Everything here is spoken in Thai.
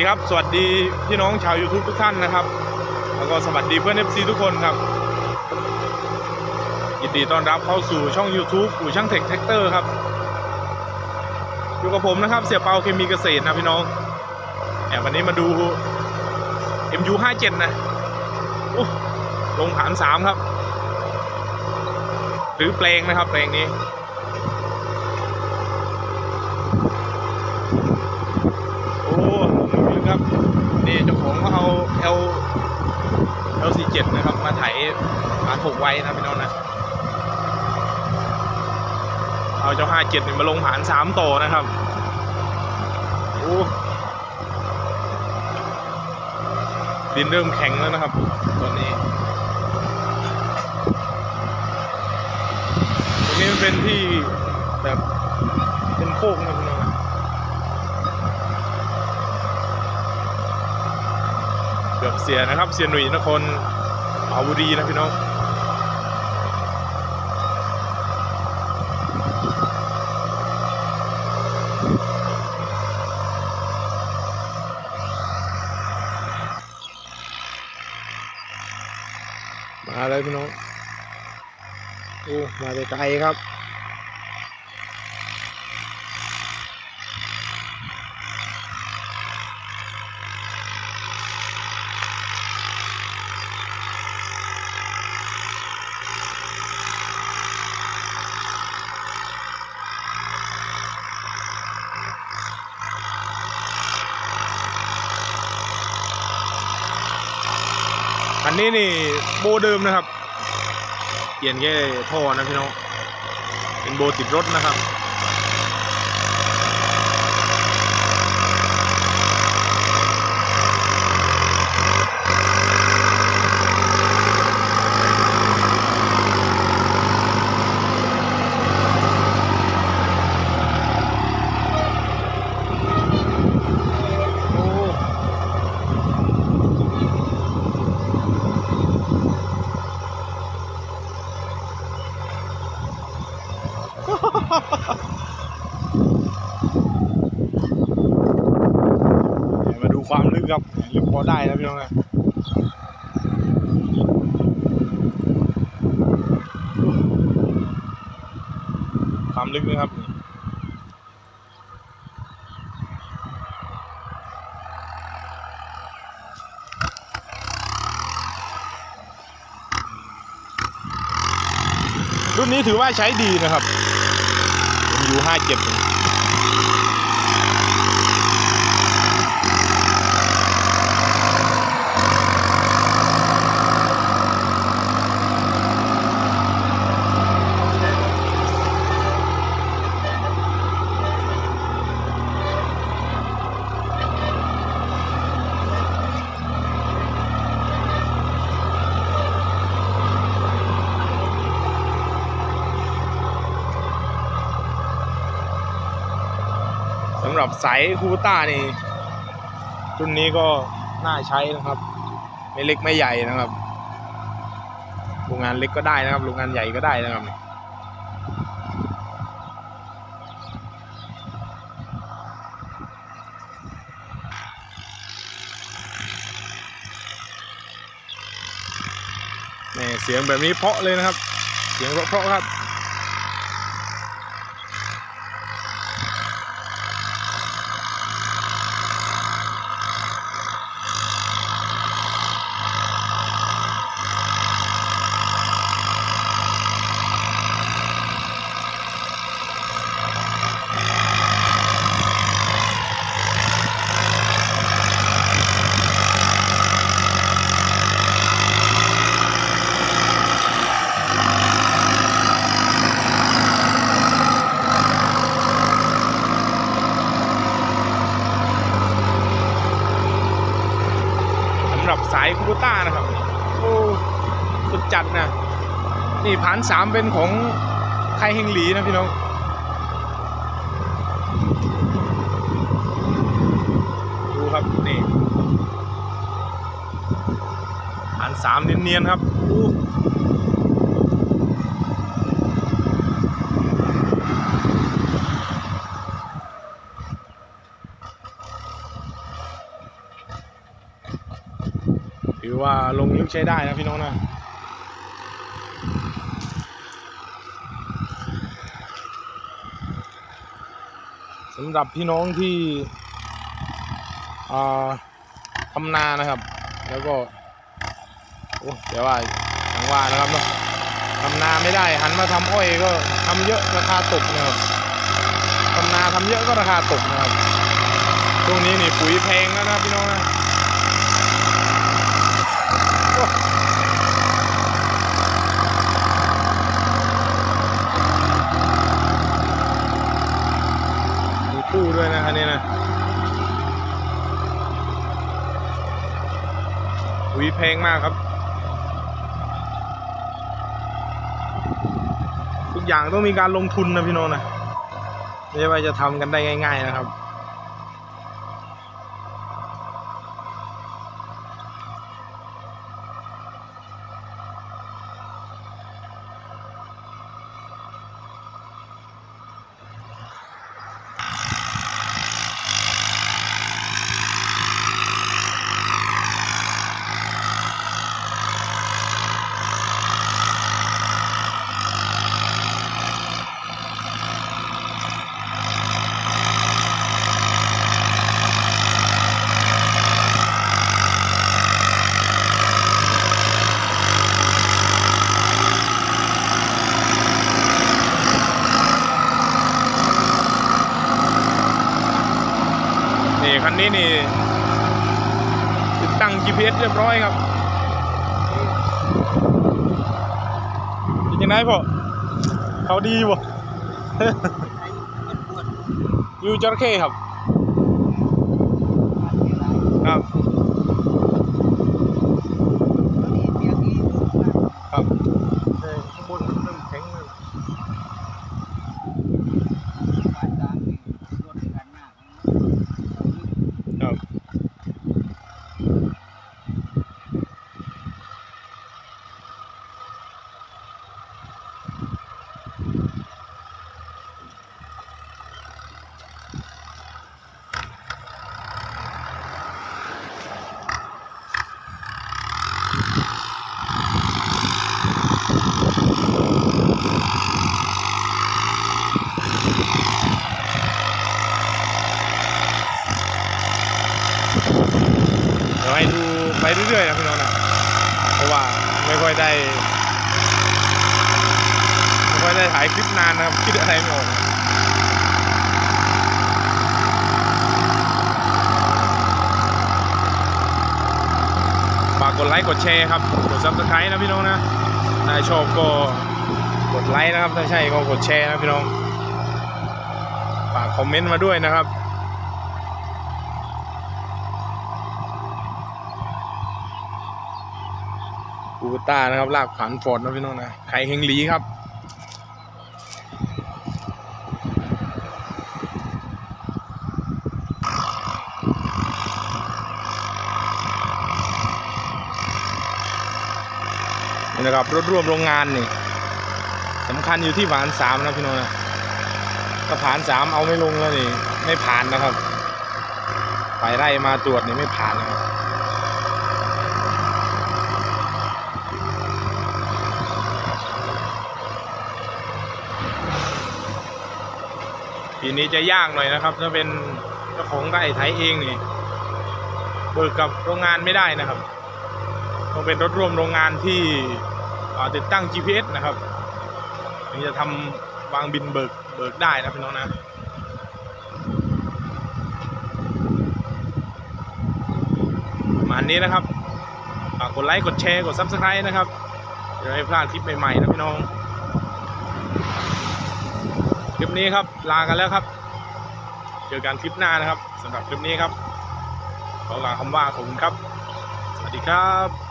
ดีครับ สวัสดีพี่น้องชาว YouTube ทุกท่านนะครับ แล้วก็สวัสดีเพื่อน FC ทุกคนครับ ยินดีต้อนรับเข้าสู่ช่อง YouTube อู่ช่างเทคแท็กเตอร์ครับ อยู่กับผมนะครับ เสียเปาเคมีเกษตรนะพี่น้องแอบวันนี้มาดู MU 57 นะโอ้ลงฐานสามครับ หรือแปลงนะครับแปลงนี้ โอ้ดูครับ นี่เจ้าของเขาเอา L L47 นะครับ มาไถมาถกไว้นะพี่น้องนะ เอาเจ้า 57นี่มาลงหาร3ต่อนะครับโอ้ดินเริ่มแข็งแล้วนะครับ ตอนนี้ตรงนี้มันเป็นที่แบบเป็นโคกนะพี่น้องนะเกือบเสียนะครับ เสียหนุ่ยนคร อาบุรีนะพี่น้องมาเลยพี่น้องโอ้มาไกลๆครับ อันนี้นี่โบเดิมนะครับ เปลี่ยนแค่ท่อนะพี่น้อง เป็นโบติดรถนะครับ ลึกครับลึกพอได้นะพี่น้องนะความลึกนะครับรุ่นนี้ถือว่าใช้ดีนะครับ MU57 สำ หรับสายคูต้านี่รุ่นนี้ก็น่าใช้นะครับ ไม่เล็กไม่ใหญ่นะครับโรงงานเล็กก็ได้นะครับโรงงานใหญ่ก็ได้นะครับแหม่เสียงแบบนี้เพาะเลยนะครับ เสียงเพาะๆครับ ต้านะครับ โอ้สุดจัดนะ นี่ผ่านสามเป็นของไทยเฮงหลีนะพี่น้องดูครับนี่ผ่านสามเนียนๆครับโอ้ ว่าลงลึกใช้ได้นะพี่น้องนะสำหรับพี่น้องที่ทำนานะครับ แล้วก็โอ้เดี๋ยวว่าอย่างว่านะครับเนาะทำนาไม่ได้หันมาทำอ้อยก็ทำเยอะราคาตกนะครับทำนาทำเยอะก็ราคาตกนะครับช่วงนี้นี่ปุ๋ยแพงแล้วนะพี่น้องนะโอ้มีตู้ด้วยนะคันนี้นะ อุ้ยแพงมากครับ ทุกอย่างต้องมีการลงทุนนะพี่น้องนะไม่ใช่ว่าจะทำกันได้ง่าย ๆนะครับ คันนี้นี่ติดตั้ง GPS เรียบร้อยครับยังไงพ่อเขาดีบ่อยู่จระเข้ครับครับครับเอ้ยข้างบนเริ่มแข็งเลยครับเดี๋ยวให้ดูไป เรื่อยๆนะพี่น้องนะเพราะว่าไม่ค่อยได้ไม่ค่อยได้ถ่ายคลิปนานนะครับคิดอะไรไม่ออกฝากกดไลค์กดแชร์ครับกดซับสไครต์นะพี่น้องนะถ้าชอบก็กดไลค์นะครับถ้าใช่ก็กดแชร์นะพี่น้องฝากคอมเมนต์มาด้วยนะครับ กูต้านะครับ ลากผ่านฟอร์ดนะพี่น้องนะไข่เฮงลีครับ นี่นะครับ รถร่วมโรงงานนี่สำคัญอยู่ที่ผ่านสามนะพี่น้องนะถ้าผ่านสามเอาไม่ลงแล้วนี่ ไม่ผ่านนะครับ ไปไล่มาตรวจนี่ไม่ผ่านนะครับ ปีนี้จะยากหน่อยนะครับ ถ้าเป็นเจ้าของไร่ไถเองนี่เบิกกับโรงงานไม่ได้นะครับต้องเป็นรถร่วมโรงงานที่ติดตั้ง GPS นะครับถึงจะทำวางบินเบิกเบิกได้นะพี่น้องนะประมาณนี้นะครับฝากกดไลค์กดแชร์กด Subscribe นะครับจะได้ไม่พลาดคลิปใหม่ๆนะพี่น้อง ปนี้ครับ ลากันแล้วครับ เจอกันคลิปหน้านะครับสำหรับคลิปนี้ครับขอลาคำว่าขอบคุณครับ สวัสดีครับ